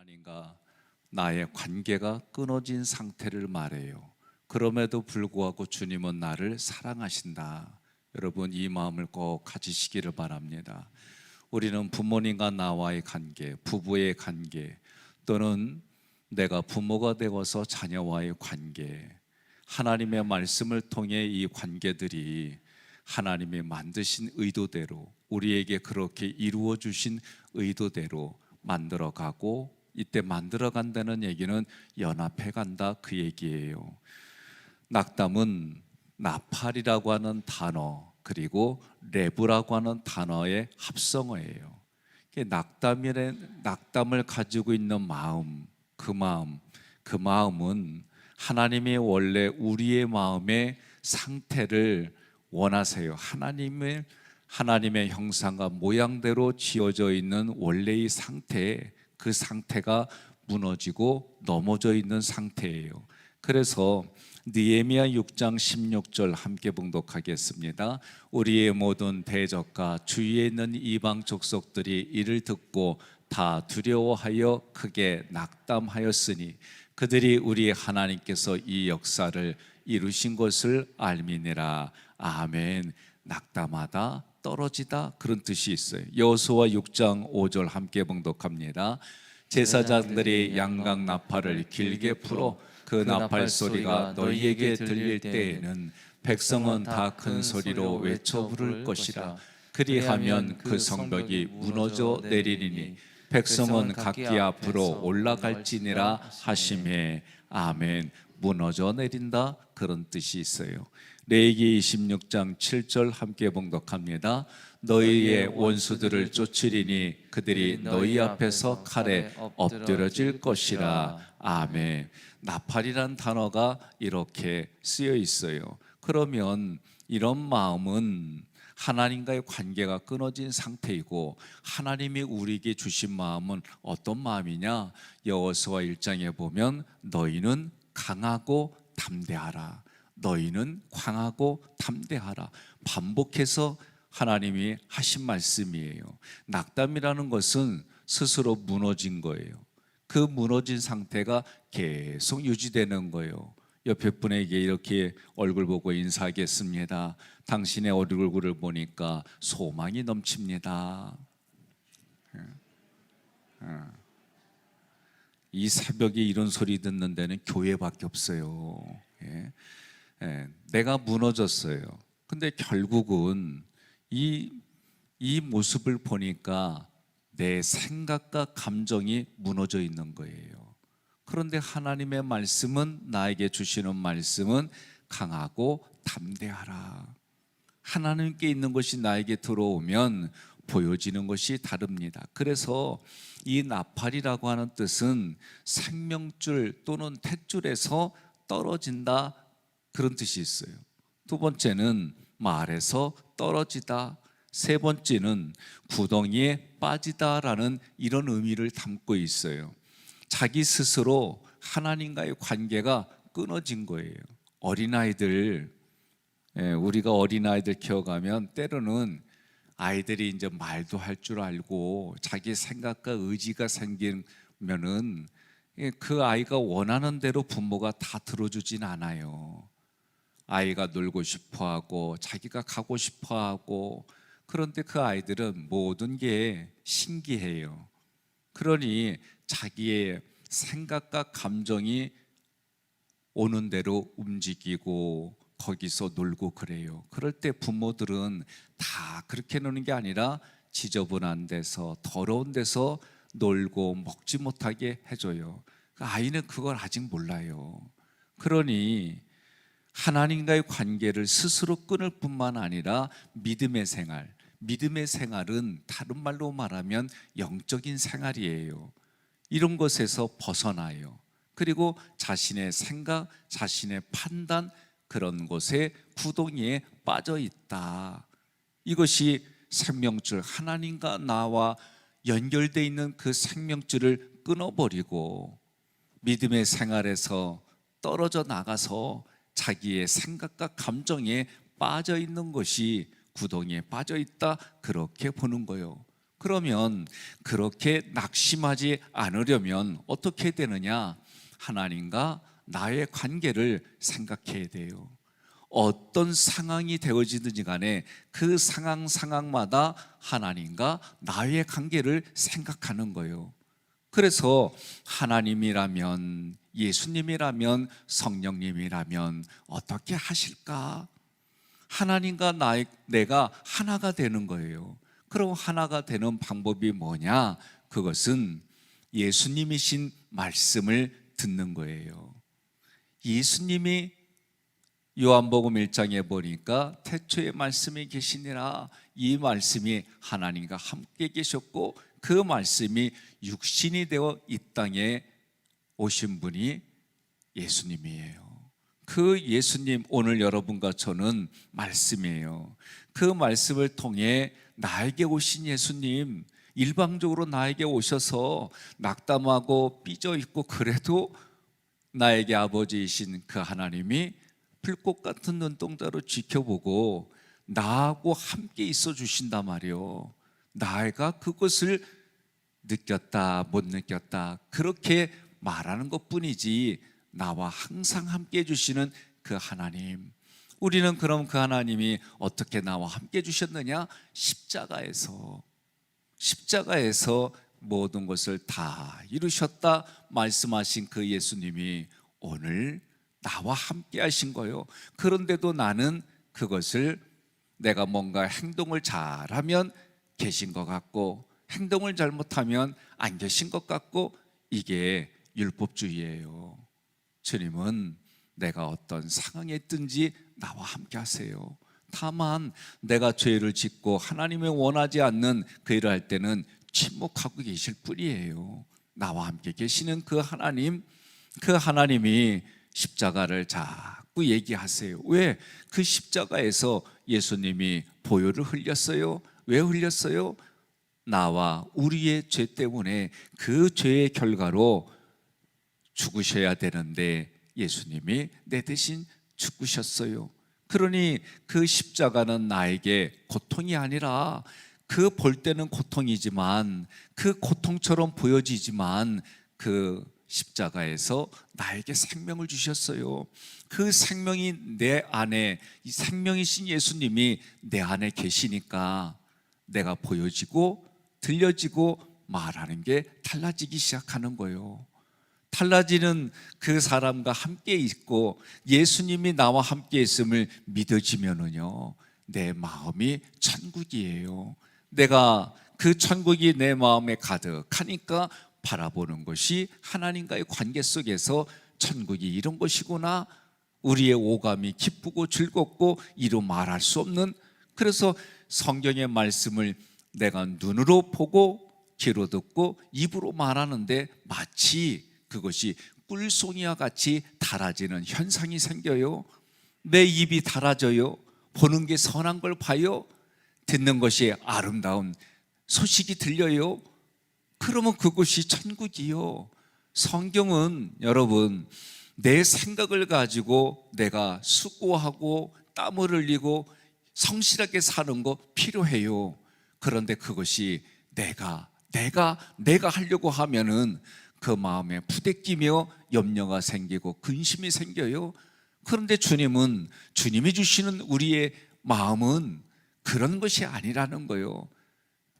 하나님과 나의 관계가 끊어진 상태를 말해요. 그럼에도 불구하고 주님은 나를 사랑하신다. 여러분 이 마음을 꼭 가지시기를 바랍니다. 우리는 부모님과 나와의 관계, 부부의 관계, 또는 내가 부모가 되어서 자녀와의 관계, 하나님의 말씀을 통해 이 관계들이 하나님이 만드신 의도대로 우리에게 그렇게 이루어 주신 의도대로 만들어 가고 이때 만들어 간다는 얘기는 연합해 간다 그 얘기예요. 낙담은 나팔이라고 하는 단어 그리고 레브라고 하는 단어의 합성어예요. 낙담의 낙담을 가지고 있는 마음, 그 마음, 그 마음은 하나님이 원래 우리의 마음의 상태를 원하세요. 하나님의 하나님의 형상과 모양대로 지어져 있는 원래의 상태, 그 상태가 무너지고 넘어져 있는 상태예요. 그래서 느헤미야 6장 16절 함께 봉독하겠습니다. 우리의 모든 대적과 주위에 있는 이방 족속들이 이를 듣고 다 두려워하여 크게 낙담하였으니 그들이 우리 하나님께서 이 역사를 이루신 것을 알미니라. 아멘. 낙담하다 떨어지다 그런 뜻이 있어요. 여호수아 6장 5절 함께 봉독합니다. 제사장들이 양각 나팔을 길게 풀어 그 나팔 소리가 너희에게 들릴 때에는 백성은 다 큰 소리로 외쳐 부를 것이라. 그리하면 그 성벽이 무너져 내리리니 백성은 각기 앞으로 올라갈지니라 하심에 아멘. 무너져 내린다 그런 뜻이 있어요. 레이기 26장 7절 함께 봉독합니다. 너희의 원수들을 쫓으리니 그들이 너희 앞에서 칼에 엎드려질 것이라. 아멘. 나팔이란 단어가 이렇게 쓰여 있어요. 그러면 이런 마음은 하나님과의 관계가 끊어진 상태이고 하나님이 우리에게 주신 마음은 어떤 마음이냐? 여호수아 1장에 보면 너희는 강하고 담대하라. 너희는 강하고 담대하라. 반복해서 하나님이 하신 말씀이에요. 낙담이라는 것은 스스로 무너진 거예요. 그 무너진 상태가 계속 유지되는 거예요. 옆에 분에게 이렇게 얼굴 보고 인사하겠습니다. 당신의 얼굴을 보니까 소망이 넘칩니다. 예. 예. 이 새벽에 이런 소리 듣는 데는 교회밖에 없어요. 예. 예. 내가 무너졌어요. 근데 결국은 이, 이 모습을 보니까 내 생각과 감정이 무너져 있는 거예요. 그런데 하나님의 말씀은 나에게 주시는 말씀은 강하고 담대하라. 하나님께 있는 것이 나에게 들어오면 보여지는 것이 다릅니다. 그래서 이 나팔이라고 하는 뜻은 생명줄 또는 탯줄에서 떨어진다 그런 뜻이 있어요. 두 번째는 말에서 떨어지다. 세 번째는 구덩이에 빠지다라는 이런 의미를 담고 있어요. 자기 스스로 하나님과의 관계가 끊어진 거예요. 어린아이들, 예, 우리가 어린아이들 키워가면 때로는 아이들이 이제 말도 할 줄 알고 자기 생각과 의지가 생기면은 예, 그 아이가 원하는 대로 부모가 다 들어주진 않아요. 아이가 놀고 싶어 하고 자기가 가고 싶어 하고 그런데 그 아이들은 모든 게 신기해요. 그러니 자기의 생각과 감정이 오는 대로 움직이고 거기서 놀고 그래요. 그럴 때 부모들은 다 그렇게 노는 게 아니라 지저분한 데서 더러운 데서 놀고 먹지 못하게 해줘요. 그 아이는 그걸 아직 몰라요. 그러니 하나님과의 관계를 스스로 끊을 뿐만 아니라 믿음의 생활, 믿음의 생활은 다른 말로 말하면 영적인 생활이에요. 이런 것에서 벗어나요. 그리고 자신의 생각, 자신의 판단 그런 것에 구덩이에 빠져 있다. 이것이 생명줄 하나님과 나와 연결돼 있는 그 생명줄을 끊어버리고 믿음의 생활에서 떨어져 나가서 자기의 생각과 감정에 빠져 있는 것이 구덩이에 빠져 있다 그렇게 보는 거예요. 그러면 그렇게 낙심하지 않으려면 어떻게 되느냐? 하나님과 나의 관계를 생각해야 돼요. 어떤 상황이 되어지든지 간에 그 상황 상황마다 하나님과 나의 관계를 생각하는 거예요. 그래서 하나님이라면 예수님이라면 성령님이라면 어떻게 하실까? 하나님과 나 내가 하나가 되는 거예요. 그럼 하나가 되는 방법이 뭐냐? 그것은 예수님이신 말씀을 듣는 거예요. 예수님이 요한복음 1장에 보니까 태초에 말씀이 계시니라 이 말씀이 하나님과 함께 계셨고 그 말씀이 육신이 되어 이 땅에 오신 분이 예수님이에요. 그 예수님 오늘 여러분과 저는 말씀이에요. 그 말씀을 통해 나에게 오신 예수님 일방적으로 나에게 오셔서 낙담하고 삐져 있고 그래도 나에게 아버지이신 그 하나님이 불꽃 같은 눈동자로 지켜보고 나하고 함께 있어 주신단 말이요. 나가 그것을 느꼈다 못 느꼈다 그렇게 말하는 것뿐이지 나와 항상 함께 해 주시는 그 하나님. 우리는 그럼 그 하나님이 어떻게 나와 함께 해 주셨느냐? 십자가에서 십자가에서 모든 것을 다 이루셨다 말씀하신 그 예수님이 오늘 나와 함께 하신 거요. 그런데도 나는 그것을 내가 뭔가 행동을 잘하면 계신 것 같고 행동을 잘못하면 안 계신 것 같고 이게 율법주의예요. 주님은 내가 어떤 상황에 있든지 나와 함께 하세요. 다만 내가 죄를 짓고 하나님의 원하지 않는 그 일을 할 때는 침묵하고 계실 뿐이에요. 나와 함께 계시는 그 하나님, 그 하나님이 십자가를 자꾸 얘기하세요. 왜? 그 십자가에서 예수님이 보혈을 흘렸어요. 왜 흘렸어요? 나와 우리의 죄 때문에 그 죄의 결과로 죽으셔야 되는데 예수님이 내 대신 죽으셨어요. 그러니 그 십자가는 나에게 고통이 아니라 그 볼 때는 고통이지만 그 고통처럼 보여지지만 그 십자가에서 나에게 생명을 주셨어요. 그 생명이 내 안에 이 생명이신 예수님이 내 안에 계시니까 내가 보여지고 들려지고 말하는 게 달라지기 시작하는 거예요. 달라지는 그 사람과 함께 있고 예수님이 나와 함께 있음을 믿어지면은요 내 마음이 천국이에요. 내가 그 천국이 내 마음에 가득하니까 바라보는 것이 하나님과의 관계 속에서 천국이 이런 것이구나. 우리의 오감이 기쁘고 즐겁고 이루 말할 수 없는 그래서 성경의 말씀을 내가 눈으로 보고 귀로 듣고 입으로 말하는데 마치 그것이 꿀송이와 같이 달아지는 현상이 생겨요. 내 입이 달아져요. 보는 게 선한 걸 봐요. 듣는 것이 아름다운 소식이 들려요. 그러면 그것이 천국이요. 성경은 여러분 내 생각을 가지고 내가 수고하고 땀을 흘리고 성실하게 사는 거 필요해요. 그런데 그것이 내가 내가 내가 하려고 하면은 그 마음에 부대끼며 염려가 생기고 근심이 생겨요. 그런데 주님은 주님이 주시는 우리의 마음은 그런 것이 아니라는 거요.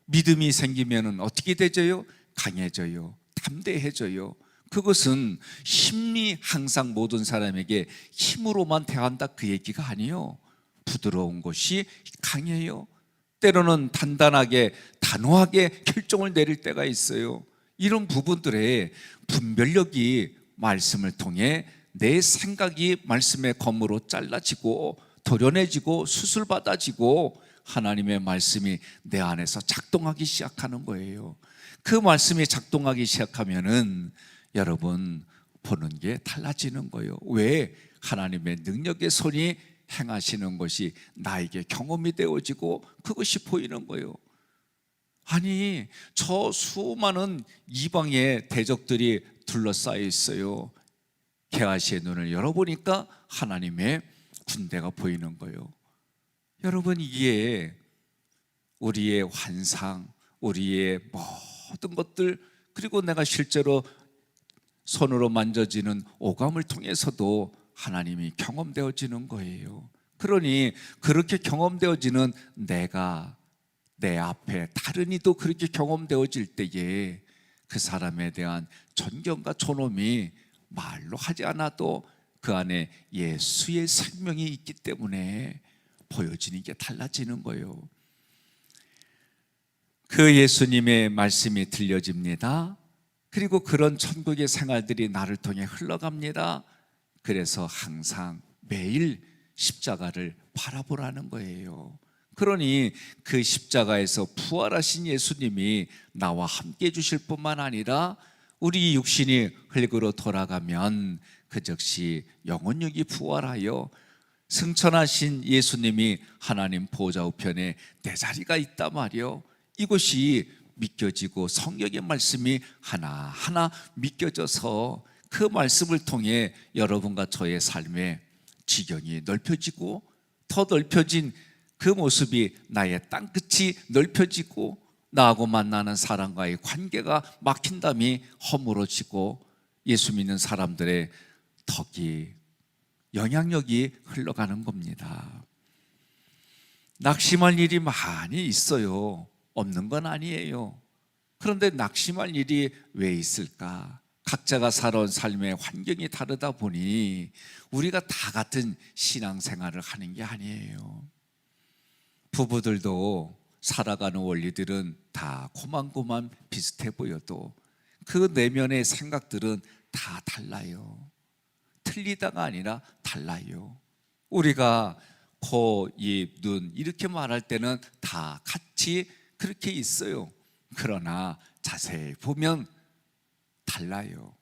믿음이 생기면은 어떻게 되져요? 강해져요. 담대해져요. 그것은 힘이 항상 모든 사람에게 힘으로만 대한다 그 얘기가 아니요. 부드러운 것이 강해요. 때로는 단단하게 단호하게 결정을 내릴 때가 있어요. 이런 부분들의 분별력이 말씀을 통해 내 생각이 말씀의 검으로 잘라지고 도련해지고 수술받아지고 하나님의 말씀이 내 안에서 작동하기 시작하는 거예요. 그 말씀이 작동하기 시작하면은 여러분 보는 게 달라지는 거예요. 왜? 하나님의 능력의 손이 행하시는 것이 나에게 경험이 되어지고 그것이 보이는 거예요. 아니, 저 수많은 이방의 대적들이 둘러싸여 있어요. 개아시의 눈을 열어보니까 하나님의 군대가 보이는 거예요. 여러분, 이게 우리의 환상, 우리의 모든 것들 그리고 내가 실제로 손으로 만져지는 오감을 통해서도 하나님이 경험되어지는 거예요. 그러니 그렇게 경험되어지는 내가 내 앞에 다른 이도 그렇게 경험되어질 때에 그 사람에 대한 존경과 존엄이 말로 하지 않아도 그 안에 예수의 생명이 있기 때문에 보여지는 게 달라지는 거예요. 그 예수님의 말씀이 들려집니다. 그리고 그런 천국의 생활들이 나를 통해 흘러갑니다. 그래서 항상 매일 십자가를 바라보라는 거예요. 그러니 그 십자가에서 부활하신 예수님이 나와 함께 해 주실 뿐만 아니라 우리 육신이 흙으로 돌아가면 그 즉시 영혼력이 부활하여 승천하신 예수님이 하나님 보좌 우편에 내 자리가 있단 말이요. 이것이 믿겨지고 성경의 말씀이 하나하나 믿겨져서 그 말씀을 통해 여러분과 저의 삶의 지경이 넓혀지고 더 넓혀진 그 모습이 나의 땅끝이 넓혀지고 나하고 만나는 사람과의 관계가 막힌담이 허물어지고 예수 믿는 사람들의 덕이 영향력이 흘러가는 겁니다. 낙심할 일이 많이 있어요. 없는 건 아니에요. 그런데 낙심할 일이 왜 있을까? 각자가 살아온 삶의 환경이 다르다 보니 우리가 다 같은 신앙생활을 하는 게 아니에요. 부부들도 살아가는 원리들은 다 고만고만 비슷해 보여도 그 내면의 생각들은 다 달라요. 틀리다가 아니라 달라요. 우리가 코, 입, 눈 이렇게 말할 때는 다 같이 그렇게 있어요. 그러나 자세히 보면 달라요.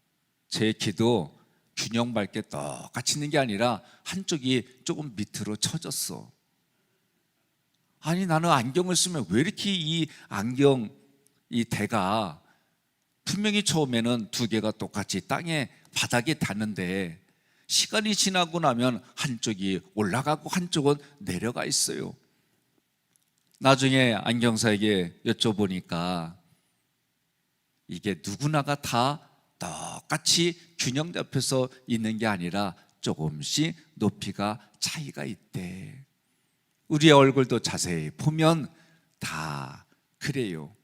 제 키도 균형 밝게 똑같이 있는 게 아니라 한쪽이 조금 밑으로 처졌어. 아니 나는 안경을 쓰면 왜 이렇게 이 안경 이 대가 분명히 처음에는 두 개가 똑같이 땅에 바닥에 닿는데 시간이 지나고 나면 한쪽이 올라가고 한쪽은 내려가 있어요. 나중에 안경사에게 여쭤보니까 이게 누구나가 다 똑같이 균형 잡혀서 있는 게 아니라 조금씩 높이가 차이가 있대. 우리의 얼굴도 자세히 보면 다 그래요.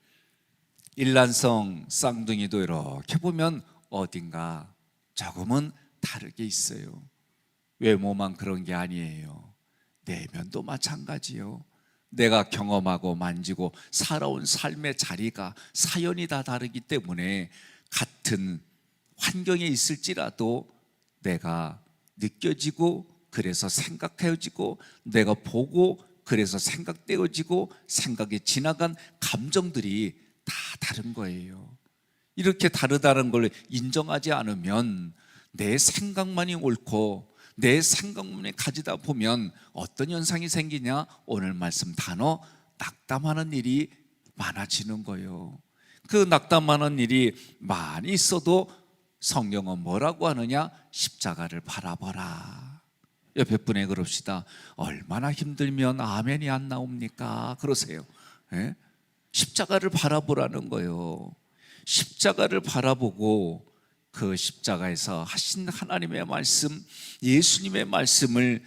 일란성 쌍둥이도 이렇게 보면 어딘가 조금은 다르게 있어요. 외모만 그런 게 아니에요. 내면도 마찬가지요. 내가 경험하고 만지고 살아온 삶의 자리가 사연이 다 다르기 때문에 같은 환경에 있을지라도 내가 느껴지고 그래서 생각해지고 내가 보고 그래서 생각되어지고 생각이 지나간 감정들이 다 다른 거예요. 이렇게 다르다는 걸 인정하지 않으면 내 생각만이 옳고 내 생각만이 가지다 보면 어떤 현상이 생기냐? 오늘 말씀 단어 낙담하는 일이 많아지는 거예요. 그 낙담하는 일이 많이 있어도 성경은 뭐라고 하느냐? 십자가를 바라보라. 옆에 분에 그럽시다. 얼마나 힘들면 아멘이 안 나옵니까? 그러세요. 예? 십자가를 바라보라는 거예요. 십자가를 바라보고 그 십자가에서 하신 하나님의 말씀, 예수님의 말씀을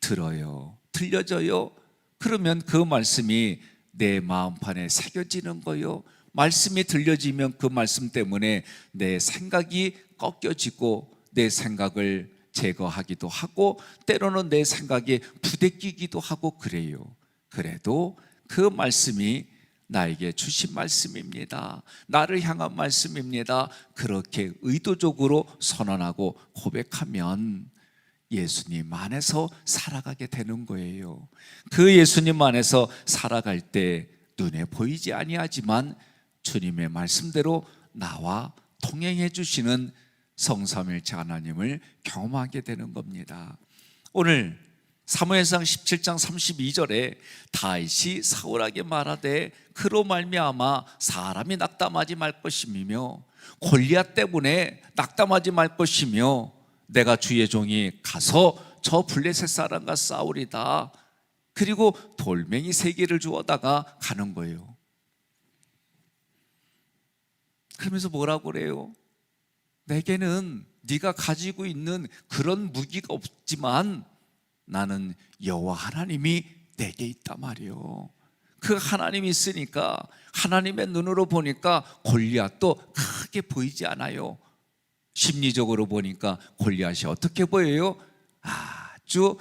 들어요. 들려져요. 그러면 그 말씀이 내 마음판에 새겨지는 거요. 말씀이 들려지면 그 말씀 때문에 내 생각이 꺾여지고 내 생각을 제거하기도 하고 때로는 내 생각에 부대끼기도 하고 그래요. 그래도 그 말씀이 나에게 주신 말씀입니다. 나를 향한 말씀입니다. 그렇게 의도적으로 선언하고 고백하면 예수님 안에서 살아가게 되는 거예요. 그 예수님 안에서 살아갈 때 눈에 보이지 아니하지만 주님의 말씀대로 나와 통행해 주시는 성삼일체 하나님을 경험하게 되는 겁니다. 오늘 사무엘상 17장 32절에 다윗이 사울에게 말하되 그로 말미암아 사람이 낙담하지 말 것이며 골리앗 때문에 낙담하지 말 것이며 내가 주의 종이 가서 저 블레셋 사람과 싸우리다. 그리고 돌멩이 세 개를 주어다가 가는 거예요. 그러면서 뭐라고 그래요? 내게는 네가 가지고 있는 그런 무기가 없지만 나는 여호와 하나님이 내게 있단 말이요. 그 하나님이 있으니까 하나님의 눈으로 보니까 골리앗도 크게 보이지 않아요. 심리적으로 보니까 골리앗이 어떻게 보여요? 아주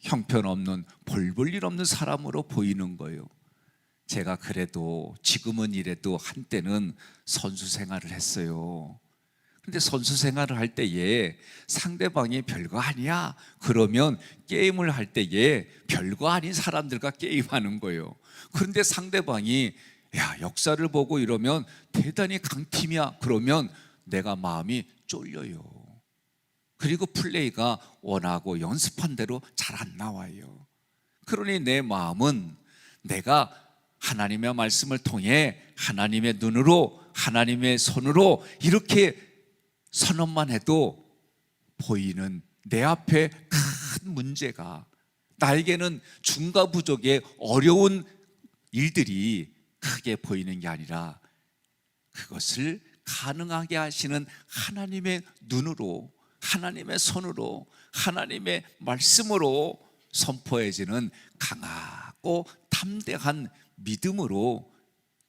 형편없는 볼볼일 없는 사람으로 보이는 거예요. 제가 그래도 지금은 이래도 한때는 선수 생활을 했어요. 근데 선수 생활을 할 때에 상대방이 별거 아니야. 그러면 게임을 할 때에 별거 아닌 사람들과 게임하는 거예요. 그런데 상대방이 야, 역사를 보고 이러면 대단히 강팀이야. 그러면 내가 마음이 쫄려요. 그리고 플레이가 원하고 연습한 대로 잘 안 나와요. 그러니 내 마음은 내가 하나님의 말씀을 통해 하나님의 눈으로 하나님의 손으로 이렇게 선언만 해도 보이는 내 앞에 큰 문제가 나에게는 중과 부족의 어려운 일들이 크게 보이는 게 아니라 그것을 가능하게 하시는 하나님의 눈으로 하나님의 손으로 하나님의 말씀으로 선포해지는 강하고 담대한 믿음으로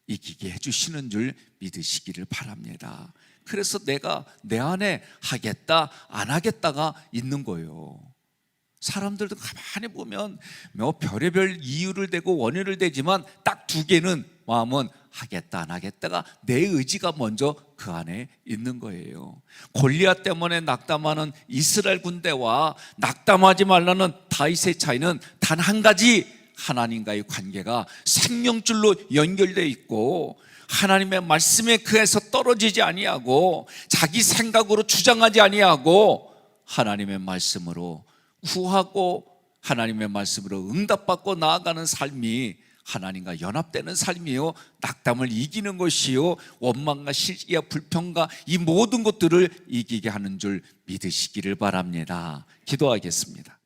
이기게 해주시는 줄 믿으시기를 바랍니다. 그래서 내가 내 안에 하겠다, 안 하겠다가 있는 거예요. 사람들도 가만히 보면 뭐 별의별 이유를 대고 원인을 대지만 딱 두 개는 마음은 하겠다 안 하겠다가 내 의지가 먼저 그 안에 있는 거예요. 골리앗 때문에 낙담하는 이스라엘 군대와 낙담하지 말라는 다윗의 차이는 단 한 가지 하나님과의 관계가 생명줄로 연결되어 있고 하나님의 말씀에 그에서 떨어지지 아니하고 자기 생각으로 주장하지 아니하고 하나님의 말씀으로 구하고 하나님의 말씀으로 응답받고 나아가는 삶이 하나님과 연합되는 삶이요. 낙담을 이기는 것이요. 원망과 실기와 불평과 이 모든 것들을 이기게 하는 줄 믿으시기를 바랍니다. 기도하겠습니다